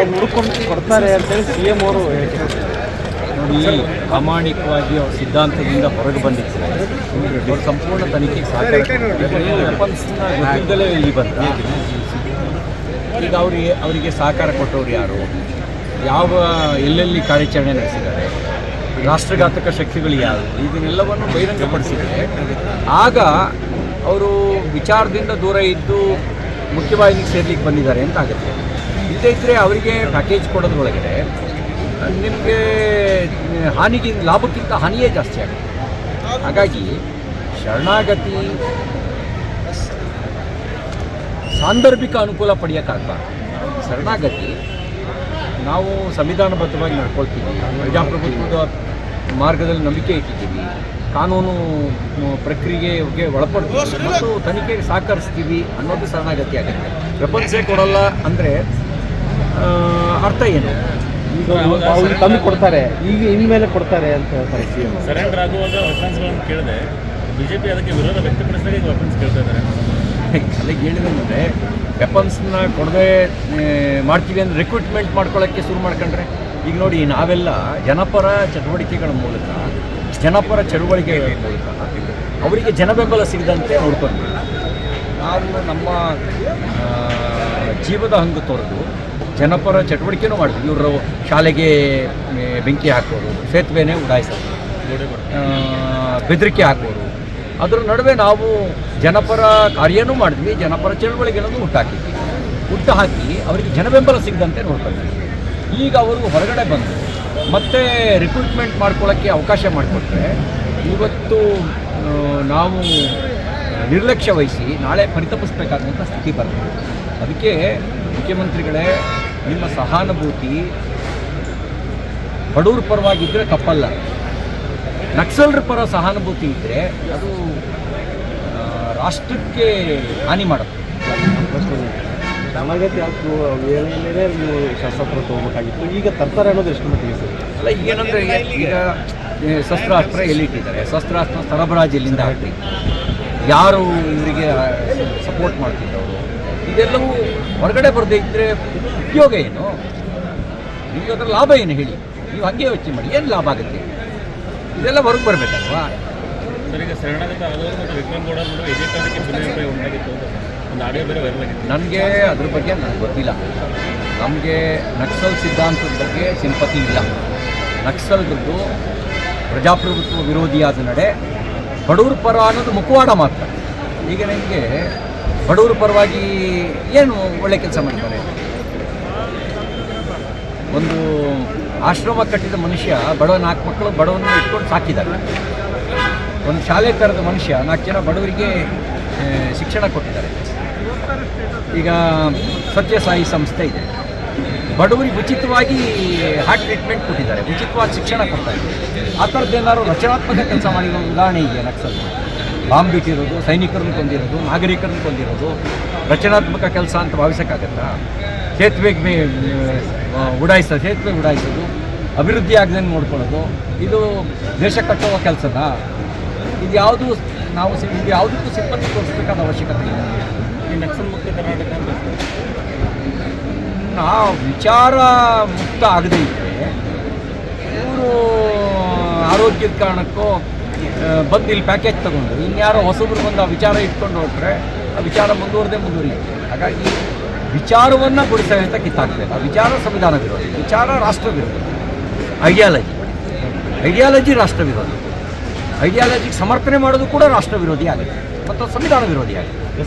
ಹುಡ್ಕೊಂಡು ಕೊಡ್ತಾರೆ ಅಂತೇಳಿ ಸಿ ಎಂ ಅವರು ನೋಡಿ, ಪ್ರಾಮಾಣಿಕವಾಗಿ ಅವ್ರ ಸಿದ್ಧಾಂತದಿಂದ ಹೊರಗೆ ಬಂದಿದ್ದಾರೆ. ಅವ್ರ ಸಂಪೂರ್ಣ ತನಿಖೆಗೆ ಗೊತ್ತಿದ್ದಲೇ ಇಲ್ಲಿ ಬಂದ ಈಗ ಅವರಿಗೆ ಅವರಿಗೆ ಸಹಕಾರ ಕೊಟ್ಟವ್ರು ಯಾರು? ಯಾವ, ಎಲ್ಲೆಲ್ಲಿ ಕಾರ್ಯಾಚರಣೆ ನಡೆಸಿದ್ದಾರೆ? ರಾಷ್ಟ್ರಘಾತಕ ಶಕ್ತಿಗಳು ಯಾರು? ಇದನ್ನೆಲ್ಲವನ್ನು ಬಹಿರಂಗಪಡಿಸಿದರೆ ಆಗ ಅವರು ವಿಚಾರದಿಂದ ದೂರ ಇದ್ದು ಮುಖ್ಯವಾಹಿನಿಗೆ ಸೇರ್ಲಿಕ್ಕೆ ಬಂದಿದ್ದಾರೆ ಅಂತ ಆಗುತ್ತೆ. ಇಲ್ಲದೇ ಇದ್ದರೆ ಅವರಿಗೆ ಪ್ಯಾಕೇಜ್ ಕೊಡೋದ್ರೊಳಗಡೆ ನಿಮಗೆ ಹಾನಿಗಿಂತ, ಲಾಭಕ್ಕಿಂತ ಹಾನಿಯೇ ಜಾಸ್ತಿ ಆಗುತ್ತೆ. ಹಾಗಾಗಿ ಶರಣಾಗತಿ, ಸಾಂದರ್ಭಿಕ ಅನುಕೂಲ ಪಡೆಯೋಕ್ಕಾಗಬಾರ್ದು. ಶರಣಾಗತಿ ನಾವು ಸಂವಿಧಾನಬದ್ಧವಾಗಿ ನಡ್ಕೊಳ್ತೀವಿ. ಪ್ರಜಾಪ್ರಭುತ್ವದ ಮಾರ್ಗದಲ್ಲಿ ನಂಬಿಕೆ ಇಟ್ಟಿದ್ದೀವಿ. ಕಾನೂನು ಪ್ರಕ್ರಿಯೆಗೆ ಒಳಪಡ್ತೀವಿ. ಮತ್ತು ತನಿಖೆಗೆ ಸಹಕರಿಸ್ತೀವಿ ಅನ್ನೋದು ಶರಣಾಗತಿ ಆಗುತ್ತೆ ಪ್ರಪಂಚ ಕೊಡಲ್ಲ ಅಂದರೆ ಅರ್ಥ ಏನು? ತಂದು ಕೊಡ್ತಾರೆ. ಈಗ ಇನ್ಮೇಲೆ ಕೊಡ್ತಾರೆ ಅಂತ ಹೇಳ್ತಾರೆ. ಸಿ ಎಂ ಸರೆಂಡರ್ ಆಗುವಾಗ ವೆಪನ್ಸ್ಗಳನ್ನು ಕೇಳಿದೆ ಬಿಜೆಪಿ ಅದಕ್ಕೆ ವಿರೋಧ ವ್ಯಕ್ತಪಡಿಸಿದಾಗ ಈಗ ವೆಪನ್ಸ್ ಕೇಳ್ತಾ ಇದ್ದಾರೆ. ಅಲ್ಲಿಗೆ ಹೇಳಿದಂದರೆ ವೆಪನ್ಸ್ನ ಕೊಡದೆ ಮಾಡ್ತೀವಿ ಅಂದರೆ ರಿಕ್ರೂಟ್ಮೆಂಟ್ ಮಾಡ್ಕೊಳ್ಳೋಕ್ಕೆ ಶುರು ಮಾಡ್ಕೊಂಡ್ರೆ. ಈಗ ನೋಡಿ ನಾವೆಲ್ಲ ಜನಪರ ಚಟುವಟಿಕೆಗಳ ಮೂಲಕ ಜನಪರ ಚಳುವಳಿಕೆಗಳ ಮೂಲಕ ಅವರಿಗೆ ಜನಬೆಂಬಲ ಸಿಗದಂತೆ ನೋಡ್ಕೊಂಡ್ವಿ. ನಾವು ನಮ್ಮ ಜೀವದ ಹಂಗು ತೊರೆದು ಜನಪರ ಚಟುವಟಿಕೆನೂ ಮಾಡ್ತೀವಿ. ಇವರು ಶಾಲೆಗೆ ಬೆಂಕಿ ಹಾಕೋರು, ಸೇತುವೆನೇ ಉಡಾಯಿಸೋದು ಬೆದರಿಕೆ ಹಾಕೋರು. ಅದರ ನಡುವೆ ನಾವು ಜನಪರ ಕಾರ್ಯನೂ ಮಾಡಿದ್ವಿ, ಜನಪರ ಚಳವಳಿಗಳನ್ನು ಹುಟ್ಟಾಕಿದ್ವಿ. ಹುಟ್ಟು ಹಾಕಿ ಅವರಿಗೆ ಜನಬೆಂಬಲ ಸಿಗದಂತೆ ನೋಡ್ಕೊಳ್ತೀವಿ ಈಗ ಅವರು ಹೊರಗಡೆ ಬಂದು ಮತ್ತೆ ರಿಕ್ರೂಟ್ಮೆಂಟ್ ಮಾಡ್ಕೊಳ್ಳೋಕ್ಕೆ ಅವಕಾಶ ಮಾಡಿಕೊಟ್ರೆ, ಇವತ್ತು ನಾವು ನಿರ್ಲಕ್ಷ್ಯ ವಹಿಸಿ ನಾಳೆ ಪರಿತಪಿಸ್ಬೇಕಾದಂಥ ಸ್ಥಿತಿ ಬರ್ತದೆ ಅದಕ್ಕೆ ಮುಖ್ಯಮಂತ್ರಿಗಳೇ ನಿಮ್ಮ ಸಹಾನುಭೂತಿ ಬಡವ್ರ ಪರವಾಗಿದ್ದರೆ ತಪ್ಪಲ್ಲ. ನಕ್ಸಲರ ಪರ ಸಹಾನುಭೂತಿ ಇದ್ದರೆ ಅದು ರಾಷ್ಟ್ರಕ್ಕೆ ಹಾನಿ ಮಾಡುತ್ತೆ ನಮಗೆ ವೇಳೆಯಲ್ಲೇ ನೀವು ಶಸ್ತ್ರಾಸ್ತ್ರ ತೊಗೋಬೇಕಾಗಿತ್ತು. ಈಗ ತರ್ತಾರೆ ಅನ್ನೋದು ಎಷ್ಟು ಮಟ್ಟಿಗೆ ಸರ್? ಅಲ್ಲ ಏನಂದರೆ ಈಗ ಶಸ್ತ್ರಾಸ್ತ್ರ ಎಲ್ಲಿಟ್ಟಿದ್ದಾರೆ ಶಸ್ತ್ರಾಸ್ತ್ರ ಸರಬರಾಜು ಇಲ್ಲಿಂದ ಹಾಕಿ ಯಾರು ಇವರಿಗೆ ಸಪೋರ್ಟ್ ಮಾಡ್ತಿದ್ದವರು? ಇದೆಲ್ಲವೂ ಹೊರಗಡೆ ಬರದೇ ಇದ್ದರೆ ಉದ್ಯೋಗ ಏನು? ನಿಮಗೆ ಅದರ ಲಾಭ ಏನು ಹೇಳಿ? ನೀವು ಹಾಗೆ ಯೋಚನೆ ಮಾಡಿ ಏನು ಲಾಭ ಆಗುತ್ತೆ? ಇದೆಲ್ಲ ಹೊರಗೆ ಬರಬೇಕಲ್ವಾ? ನನಗೆ ಅದ್ರ ಬಗ್ಗೆ ನನಗೆ ಗೊತ್ತಿಲ್ಲ. ನಮಗೆ ನಕ್ಸಲ್ ಸಿದ್ಧಾಂತದ ಬಗ್ಗೆ ಸಿಂಪತಿ ಇಲ್ಲ. ನಕ್ಸಲ್ದು ಪ್ರಜಾಪ್ರಭುತ್ವ ವಿರೋಧಿಯಾದ ನಡೆ ಬಡವ್ರ ಪರ ಅನ್ನೋದು ಮುಖವಾಡ ಮಾತ್ರ. ಈಗ ನನಗೆ ಬಡವ್ರ ಪರವಾಗಿ ಏನು ಒಳ್ಳೆ ಕೆಲಸ ಮಾಡ್ತಾರೆ? ಒಂದು ಆಶ್ರಮ ಕಟ್ಟಿದ ಮನುಷ್ಯ, ಬಡವ ನಾಲ್ಕು ಮಕ್ಕಳು ಬಡವನ್ನು ಇಟ್ಕೊಂಡು ಸಾಕಿದ್ದಾರೆ. ಒಂದು ಶಾಲೆ ಥರದ ಮನುಷ್ಯ, ನಾಲ್ಕು ಜನ ಬಡವರಿಗೆ ಶಿಕ್ಷಣ ಕೊಟ್ಟಿದ್ದಾರೆ. ಈಗ ಸತ್ಯಸಾಯಿ ಸಂಸ್ಥೆ ಇದೆ. ಬಡವರಿಗೆ ಉಚಿತವಾಗಿ ಹಾರ್ಟ್ ಟ್ರೀಟ್ಮೆಂಟ್ ಕೊಟ್ಟಿದ್ದಾರೆ. ಉಚಿತವಾಗಿ ಶಿಕ್ಷಣ ಕೊಡ್ತಾ ಆ ಥರದ್ದು ರಚನಾತ್ಮಕ ಕೆಲಸ ಮಾಡಿರೋ ಉದಾಹರಣೆ ಇದೆ ನಕ್ಸಲ್? ಬಾಂಬ್ ಬಿಟ್ಟಿರೋದು ಸೈನಿಕರನ್ನು ಕೊಂದಿರೋದು ನಾಗರಿಕರನ್ನು ಕೊಂದಿರೋದು ರಚನಾತ್ಮಕ ಕೆಲಸ ಅಂತ ಭಾವಿಸೋಕ್ಕಾಗತ್ತ? ಸೇತುವೆಗೆ ಮೇ ಉಡಾಯಿಸೋದು ಸೇತುವೆ ಉಡಾಯಿಸೋದು ಅಭಿವೃದ್ಧಿ ಆಗದಂಗೆ ನೋಡ್ಕೊಳ್ಳೋದು ಇದು ದೇಶ ಕಟ್ಟುವ ಕೆಲಸದ ಇದು ಯಾವುದು ನಾವು ಇದು ಯಾವುದಕ್ಕೂ ಸಿಬ್ಬಂದಿ ತೋರಿಸ್ಬೇಕಾದ ಅವಶ್ಯಕತೆ ಇಲ್ಲ. ಈ ನಕ್ಸಲ್ ಮುಕ್ತ ಕರ್ನಾಟಕ ಅಂತ ವಿಚಾರ ಮುಕ್ತ ಆಗದೇ ಇದ್ದರೆ ಇವರು ಆರೋಗ್ಯದ ಕಾರಣಕ್ಕೂ ಬಂದು ಇಲ್ಲಿ ಪ್ಯಾಕೇಜ್ ತಗೊಂಡು. ಇನ್ಯಾರೋ ಹೊಸಬ್ರು ಬಂದು ಆ ವಿಚಾರ ಇಟ್ಕೊಂಡು ಹೊರಟ್ರೆ ಆ ವಿಚಾರ ಮುಂದುವರೆದೇ ಮುಂದುವರಿಯುತ್ತೆ. ಹಾಗಾಗಿ ವಿಚಾರವನ್ನು ಅಂತ ಕಿತ್ತಾಗ್ತದೆ ಆ ವಿಚಾರ ಸಂವಿಧಾನ ವಿರೋಧಿ ವಿಚಾರ ರಾಷ್ಟ್ರ ವಿರೋಧಿ ಐಡಿಯಾಲಜಿ ಐಡಿಯಾಲಜಿ ರಾಷ್ಟ್ರ ವಿರೋಧಿ ಐಡಿಯಾಲಜಿಗೆ ಸಮರ್ಪಣೆ ಮಾಡೋದು ಕೂಡ ರಾಷ್ಟ್ರ ವಿರೋಧಿ ಆಗಿದೆ ಮತ್ತು ಸಂವಿಧಾನ ವಿರೋಧಿ ಆಗುತ್ತೆ